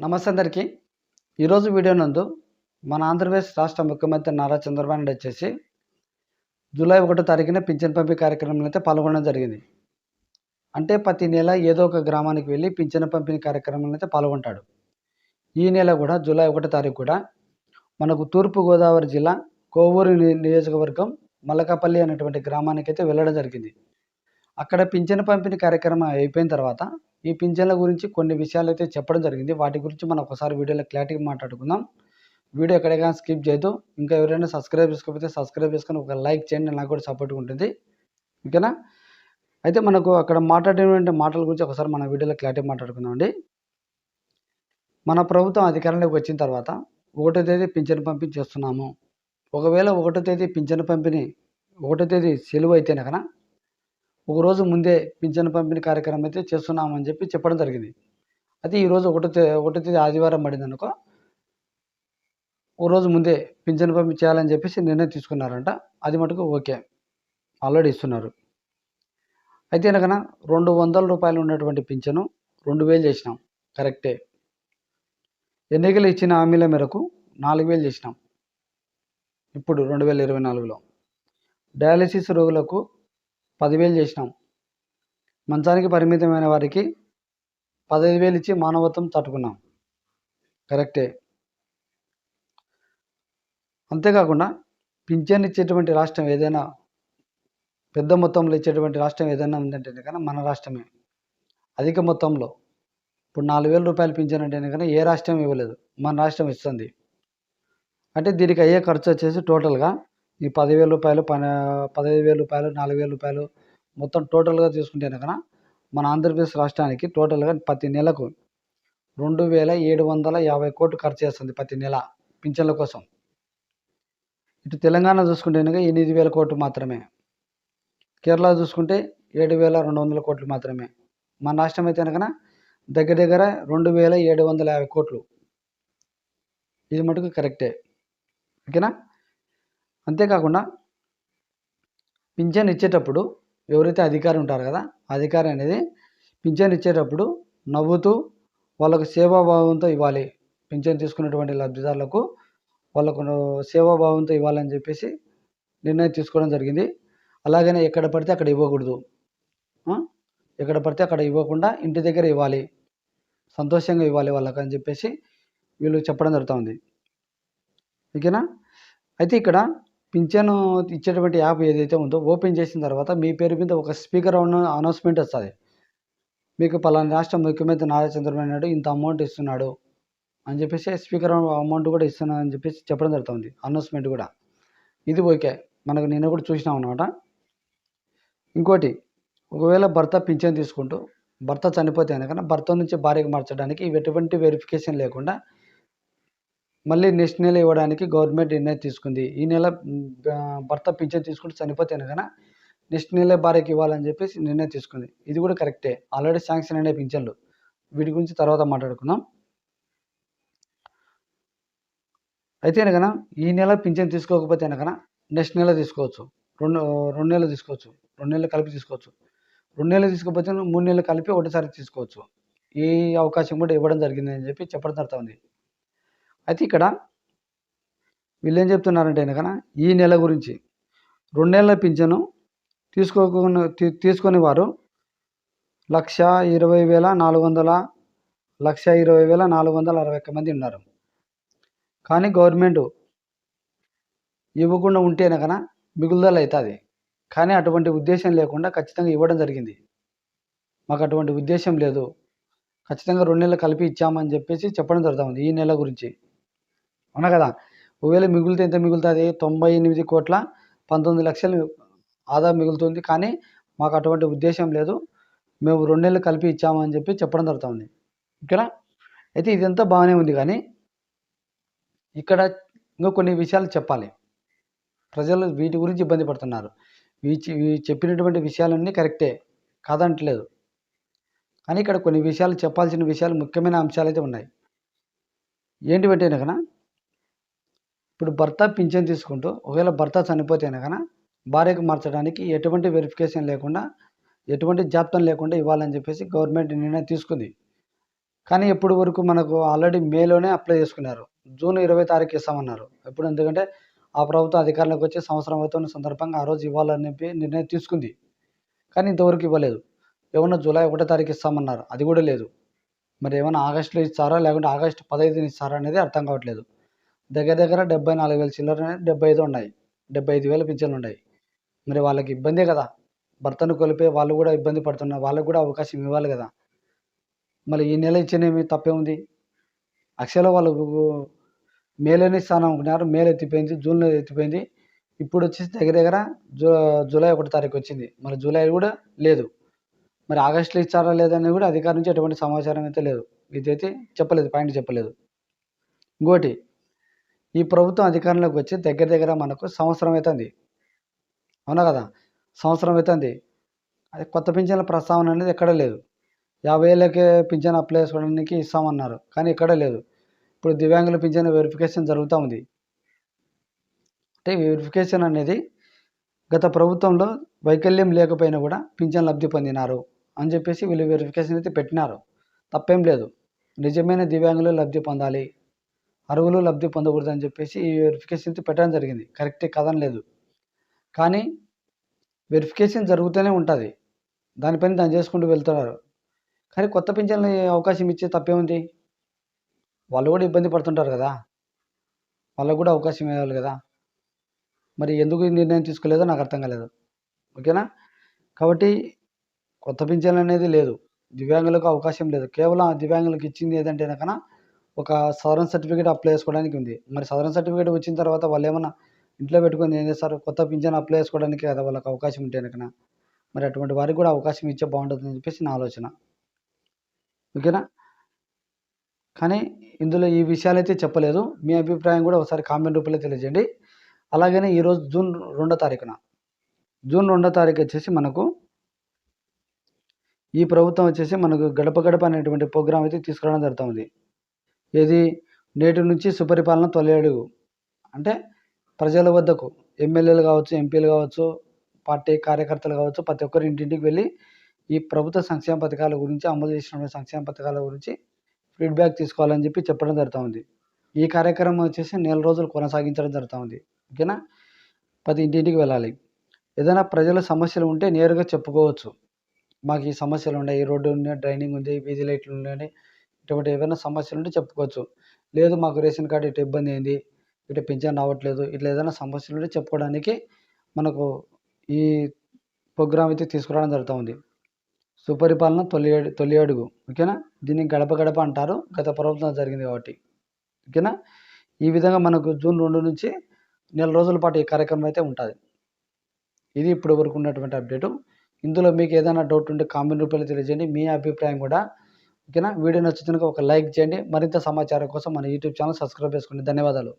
నమస్తే అందరికీ ఈరోజు వీడియో నందు మన ఆంధ్రప్రదేశ్ రాష్ట్ర ముఖ్యమంత్రి నారా చంద్రబాబు నాయుడు వచ్చేసి జూలై ఒకటో తారీఖున పింఛన్ పంపిణీ కార్యక్రమంలో అయితే పాల్గొనడం జరిగింది. అంటే ప్రతి నెల ఏదో ఒక గ్రామానికి వెళ్ళి పింఛన్ పంపిణీ కార్యక్రమంలో అయితే పాల్గొంటాడు. ఈ నెల కూడా జూలై ఒకటో తారీఖు కూడా మనకు తూర్పుగోదావరి జిల్లా కోవూరు ని- నియోజకవర్గం మల్లకపల్లి అనేటువంటి గ్రామానికి అయితే వెళ్ళడం జరిగింది. అక్కడ పింఛన్ పంపిణీ కార్యక్రమం అయిపోయిన తర్వాత ఈ పింఛన్ల గురించి కొన్ని విషయాలు అయితే చెప్పడం జరిగింది. వాటి గురించి మనం ఒకసారి వీడియోలో క్లారిటీగా మాట్లాడుకుందాం. వీడియో ఎక్కడైనా స్కిప్ చేయదు ఇంకా ఎవరైనా సబ్స్క్రైబ్ చేసుకోకపోతే సబ్స్క్రైబ్ చేసుకొని ఒక లైక్ చేయండి. నాకు కూడా సపోర్ట్గా ఉంటుంది. ఓకేనా? అయితే మనకు అక్కడ మాట్లాడేటువంటి మాటల గురించి ఒకసారి మన వీడియోలో క్లారిటీ మాట్లాడుకుందామండి మన ప్రభుత్వం అధికారంలోకి వచ్చిన తర్వాత ఒకటో తేదీ పింఛన్ పంపిణీ చేస్తున్నాము. ఒకవేళ ఒకటో తేదీ పింఛన్ పంపిణీ ఒకటో తేదీ సెలవు అయితే కనుక ఒక రోజు ముందే పింఛన్ పంపిణీ కార్యక్రమం అయితే చేస్తున్నామని చెప్పి చెప్పడం జరిగింది. అయితే ఈరోజు ఒకటో తే ఒకటో తేదీ ఆదివారం పడింది అనుకో ఒక రోజు ముందే పింఛన్ పంపిణీ చేయాలని చెప్పేసి నిర్ణయం తీసుకున్నారంట. అది మటుకు ఓకే. ఆల్రెడీ ఇస్తున్నారు. అయితే కనుక రెండు వందల రూపాయలు ఉన్నటువంటి పింఛను రెండు వేలు చేసినాం. కరెక్టే. ఎన్నికలు ఇచ్చిన హామీల మేరకు నాలుగు వేలు చేసినాం. ఇప్పుడు రెండు వేల ఇరవై నాలుగులో. డయాలసిస్ రోగులకు పదివేలు చేసినాం. మంచానికి పరిమితమైన వారికి పదహైదు వేలు ఇచ్చి మానవత్వం తట్టుకున్నాం. కరెక్టే. అంతేకాకుండా పింఛన్ ఇచ్చేటువంటి రాష్ట్రం ఏదైనా పెద్ద మొత్తంలో ఇచ్చేటువంటి రాష్ట్రం ఏదైనా ఉందంటేనే కానీ మన రాష్ట్రమే. అధిక మొత్తంలో. ఇప్పుడు నాలుగు వేల రూపాయలు పింఛన్ అంటే కానీ ఏ రాష్ట్రం ఇవ్వలేదు. మన రాష్ట్రం ఇస్తుంది. అంటే దీనికి అయ్యే ఖర్చు వచ్చేసి టోటల్గా ఈ పదివేల రూపాయలు పన పదహైదు వేల రూపాయలు నాలుగు వేల రూపాయలు మొత్తం టోటల్గా తీసుకుంటే కనుక మన ఆంధ్రప్రదేశ్ రాష్ట్రానికి టోటల్గా ప్రతి నెలకు రెండు వేల ఏడు వందల యాభై కోట్లు ఖర్చు చేస్తుంది ప్రతి నెల పింఛన్ల కోసం. ఇటు తెలంగాణ చూసుకుంటే కనుక ఎనిమిది వేల కోట్లు మాత్రమే. కేరళ చూసుకుంటే ఏడు వేల రెండు వందల కోట్లు మాత్రమే. మన రాష్ట్రం అయితే కనుక దగ్గర దగ్గర రెండు వేల ఏడు వందల యాభై కోట్లు. ఇది మటుకు కరెక్టే. ఓకేనా? అంతేకాకుండా పింఛన్ ఇచ్చేటప్పుడు ఎవరైతే అధికారి ఉంటారు కదా అధికారి అనేది పింఛన్ ఇచ్చేటప్పుడు నవ్వుతూ వాళ్ళకు సేవాభావంతో ఇవ్వాలి. పింఛన్ తీసుకున్నటువంటి లబ్ధిదారులకు వాళ్ళకు సేవాభావంతో ఇవ్వాలని చెప్పేసి నిర్ణయం తీసుకోవడం జరిగింది. అలాగనే ఎక్కడ పడితే అక్కడ ఇవ్వకూడదు. ఎక్కడ పడితే అక్కడ ఇవ్వకుండా ఇంటి దగ్గర ఇవ్వాలి. సంతోషంగా ఇవ్వాలి వాళ్ళకి అని చెప్పేసి వీళ్ళు చెప్పడం జరుగుతుంది ఓకేనా? అయితే ఇక్కడ పింఛను ఇచ్చేటువంటి యాప్ ఏదైతే ఉందో ఓపెన్ చేసిన తర్వాత మీ పేరు మీద ఒక స్పీకర్ అనౌన్స్మెంట్ వస్తుంది. మీకు పలానా రాష్ట్ర ముఖ్యమంత్రి నారా చంద్రబాబు నాయుడు ఇంత అమౌంట్ ఇస్తున్నాడు అని చెప్పేసి స్పీకర్ అమౌంట్ కూడా ఇస్తున్నాను అని చెప్పేసి చెప్పడం జరుగుతుంది. అనౌన్స్మెంట్ కూడా. ఇది ఓకే. మనకు నిన్న కూడా చూసినాం అనమాట ఇంకోటి ఒకవేళ భర్త పింఛన్ తీసుకుంటూ భర్త చనిపోతే కనుక భర్త నుంచి భార్యకు మార్చడానికి ఎటువంటి వెరిఫికేషన్ లేకుండా మళ్ళీ నెక్స్ట్ నెల ఇవ్వడానికి గవర్నమెంట్ నిర్ణయం తీసుకుంది. ఈ నెల భర్త పింఛన్ తీసుకుంటే చనిపోతే కనుక నెక్స్ట్ నెల భార్యకి ఇవ్వాలని చెప్పేసి నిర్ణయం తీసుకుంది. ఇది కూడా కరెక్టే. ఆల్రెడీ శాంక్షన్ అయిన పింఛన్లు. వీటి గురించి తర్వాత మాట్లాడుకుందాం. అయితే కనుక ఈ నెల పింఛన్ తీసుకోకపోతే కనుక నెక్స్ట్ నెల తీసుకోవచ్చు. రెండు రెండు నెలలు తీసుకోవచ్చు. రెండు నెలలు కలిపి తీసుకోవచ్చు. రెండు నెలలు తీసుకోకపోతే మూడు నెలలు కలిపి ఒకటిసారి తీసుకోవచ్చు. ఈ అవకాశం కూడా ఇవ్వడం జరిగిందని చెప్పి చెప్పడం జరుగుతుంది. అయితే ఇక్కడ వీళ్ళు ఏం చెప్తున్నారంటే కనుక ఈ నెల గురించి రెండు నెలల పింఛను తీసుకోకుండా తీ- తీసుకొని వారు లక్ష ఇరవై వేల నాలుగు వందల లక్ష ఇరవై వేల నాలుగు వందల అరవై ఒక్క మంది ఉన్నారు. కానీ గవర్నమెంట్ ఇవ్వకుండా ఉంటే కన మిగులుదల అవుతుంది. కానీ అటువంటి ఉద్దేశం లేకుండా ఖచ్చితంగా ఇవ్వడం జరిగింది. మాకు అటువంటి ఉద్దేశం లేదు. ఖచ్చితంగా రెండు నెలలు కలిపి ఇచ్చామని చెప్పేసి చెప్పడం జరుగుతుంది ఈ నెల గురించి. అవునా కదా? ఒకవేళ మిగులుతే ఎంత మిగులుతుంది? తొంభై ఎనిమిది కోట్ల పంతొమ్మిది లక్షలు ఆదా మిగులుతుంది. కానీ మాకు అటువంటి ఉద్దేశం లేదు. మేము రెండు కలిపి ఇచ్చామని చెప్పి చెప్పడం జరుగుతుంది. ఓకేనా? అయితే ఇదంతా బాగానే ఉంది కానీ ఇక్కడ ఇంకా కొన్ని విషయాలు చెప్పాలి. ప్రజలు వీటి గురించి ఇబ్బంది పడుతున్నారు. వీ చెప్పినటువంటి విషయాలన్నీ కరెక్టే కాదంటలేదు. కానీ ఇక్కడ కొన్ని విషయాలు చెప్పాల్సిన విషయాలు ముఖ్యమైన అంశాలు అయితే ఉన్నాయి. ఏంటివంటే కన్నా ఇప్పుడు భర్త పింఛన్ తీసుకుంటూ ఒకవేళ భర్త చనిపోతేనే కనుక భార్యకు మార్చడానికి ఎటువంటి వెరిఫికేషన్ లేకుండా ఎటువంటి జాప్తం లేకుండా ఇవ్వాలని చెప్పేసి గవర్నమెంట్ నిర్ణయం తీసుకుంది. కానీ ఇప్పటి వరకు మనకు ఆల్రెడీ మేలోనే అప్లై చేసుకున్నారు. జూన్ ఇరవై తారీఖు ఇస్తామన్నారు. ఎప్పుడు? ఎందుకంటే ఆ ప్రభుత్వం అధికారులకు వచ్చి సంవత్సరం అవుతున్న సందర్భంగా ఆ రోజు ఇవ్వాలని చెప్పి నిర్ణయం తీసుకుంది. కానీ ఇంతవరకు ఇవ్వలేదు. ఏమన్నా జూలై ఒకటో తారీఖు ఇస్తామన్నారు. అది కూడా లేదు. మరి ఏమైనా ఆగస్టులో ఇస్తారా? లేకుంటే ఆగస్టు పదహైదుని ఇస్తారా అనేది అర్థం కావట్లేదు. దగ్గర దగ్గర డెబ్బై నాలుగు వేల చిల్లర డెబ్బై ఐదు ఉన్నాయి డెబ్బై ఐదు వేల పింఛన్లు ఉన్నాయి. మరి వాళ్ళకి ఇబ్బందే కదా. భర్తను కోల్పోయి వాళ్ళు కూడా ఇబ్బంది పడుతున్నారు వాళ్ళకు కూడా అవకాశం ఇవ్వాలి కదా. మరి ఈ నెల ఇచ్చినవి తప్పే ఉంది. అక్షయలో వాళ్ళు మేలోనే స్థానం అనుకున్నారు మేలు ఎత్తిపోయింది జూన్లో ఎత్తిపోయింది. ఇప్పుడు వచ్చేసి దగ్గర దగ్గర జూ జూలై ఒకటి తారీఖు వచ్చింది. మరి జూలై కూడా లేదు. మరి ఆగస్టులో ఇచ్చారా లేదని కూడా అధికారి నుంచి ఎటువంటి సమాచారం అయితే లేదు. ఇదైతే చెప్పలేదు పాయింట్ చెప్పలేదు. ఇంకోటి ఈ ప్రభుత్వం అధికారంలోకి వచ్చి దగ్గర దగ్గర మనకు సంవత్సరం అవుతుంది. అవునా కదా? సంవత్సరం అవుతుంది. అది కొత్త పింఛన్ల ప్రస్తావన అనేది ఎక్కడ లేదు. యాభై ఏళ్ళకే పింఛన్ అప్లై చేసుకోవడానికి ఇస్తామన్నారు కానీ ఇక్కడ లేదు. ఇప్పుడు దివ్యాంగుల పింఛన్ వెరిఫికేషన్ జరుగుతూ ఉంది. అంటే వెరిఫికేషన్ అనేది గత ప్రభుత్వంలో వైకల్యం లేకపోయినా కూడా పింఛన్ లబ్ధి పొందినారు అని చెప్పేసి వీళ్ళు వెరిఫికేషన్ అయితే పెట్టినారు. తప్పేం లేదు. నిజమైన దివ్యాంగులు లబ్ధి పొందాలి. అరువులు లబ్ధి పొందకూడదు అని చెప్పేసి ఈ వెరిఫికేషన్ పెట్టడం జరిగింది. కరెక్టే కథం లేదు. కానీ వెరిఫికేషన్ జరుగుతూనే ఉంటుంది. దానిపైన దాన్ని చేసుకుంటూ వెళ్తున్నారు. కానీ కొత్త పింఛన్లు అవకాశం ఇచ్చే తప్పేముంది? వాళ్ళు కూడా ఇబ్బంది పడుతుంటారు కదా. వాళ్ళకు కూడా అవకాశం ఇవ్వాలి కదా. మరి ఎందుకు నిర్ణయం తీసుకోలేదో నాకు అర్థం కాలేదు. ఓకేనా? కాబట్టి కొత్త పింఛన్ అనేది లేదు. దివ్యాంగులకు అవకాశం లేదు. కేవలం దివ్యాంగులకు ఇచ్చింది ఏదంటే కన్నా ఒక సవరణ సర్టిఫికేట్ అప్లై చేసుకోవడానికి ఉంది మరి సవరణ సర్టిఫికేట్ వచ్చిన తర్వాత వాళ్ళు ఏమన్నా ఇంట్లో పెట్టుకొని ఏం చేస్తారు? కొత్త పింఛన్ అప్లై చేసుకోవడానికి కదా వాళ్ళకి అవకాశం ఉంటే కనుక. మరి అటువంటి వారికి కూడా అవకాశం ఇచ్చే బాగుంటుందని చెప్పేసి నా ఆలోచన. ఓకేనా? కానీ ఇందులో ఈ విషయాలు అయితే చెప్పలేదు. మీ అభిప్రాయం కూడా ఒకసారి కామెంట్ రూపంలో తెలియజేయండి. అలాగనే ఈరోజు జూన్ రెండో తారీఖున. జూన్ రెండో తారీఖు వచ్చేసి మనకు ఈ ప్రభుత్వం వచ్చేసి మనకు గడప గడప అనేటువంటి ప్రోగ్రాం అయితే తీసుకురావడం జరుగుతుంది ఏది? నేటి నుంచి సుపరిపాలన తొలి అడుగు. అంటే ప్రజల వద్దకు ఎమ్మెల్యేలు కావచ్చు ఎంపీలు కావచ్చు పార్టీ కార్యకర్తలు కావచ్చు ప్రతి ఒక్కరు ఇంటింటికి వెళ్ళి ఈ ప్రభుత్వ సంక్షేమ పథకాల గురించి అమలు చేసిన సంక్షేమ పథకాల గురించి ఫీడ్బ్యాక్ తీసుకోవాలని చెప్పి చెప్పడం జరుగుతుంది. ఈ కార్యక్రమం వచ్చేసి నెల రోజులు కొనసాగించడం జరుగుతుంది. ఓకేనా? ప్రతి ఇంటింటికి వెళ్ళాలి. ఏదైనా ప్రజల సమస్యలు ఉంటే నేరుగా చెప్పుకోవచ్చు. మాకు ఈ సమస్యలు ఉన్నాయి. ఈ రోడ్డు ఉంది డ్రైనింగ్ ఉంది వీధి లైట్లు ఉన్నాయి ఇటువంటి ఏవైనా సమస్యలు ఉంటే చెప్పుకోవచ్చు. లేదు మాకు రేషన్ కార్డు ఇటు ఇబ్బంది అయింది ఇటు పింఛన్ రావట్లేదు ఇట్లా ఏదైనా సమస్యలు ఉంటే చెప్పుకోవడానికి మనకు ఈ ప్రోగ్రామ్ అయితే తీసుకురావడం జరుగుతుంది. సుపరిపాలన తొలి తొలి అడుగు ఓకేనా? దీన్ని గడప గడప అంటారు. గత ప్రభుత్వం జరిగింది కాబట్టి ఓకేనా? ఈ విధంగా మనకు జూన్ రెండు నుంచి నెల రోజుల పాటు ఈ కార్యక్రమం అయితే ఉంటుంది. ఇది ఇప్పుడు వరకు ఉన్నటువంటి అప్డేటు. ఇందులో మీకు ఏదైనా డౌట్ ఉంటే కామెంట్ రూపంలో తెలియజేయండి. మీ అభిప్రాయం కూడా ఓకేనా? వీడియో నచ్చుతున్న ఒక లైక్ చేయండి. మరింత సమాచారం కోసం మన యూట్యూబ్ ఛానల్ సబ్స్క్రైబ్ చేసుకోండి. ధన్యవాదాలు.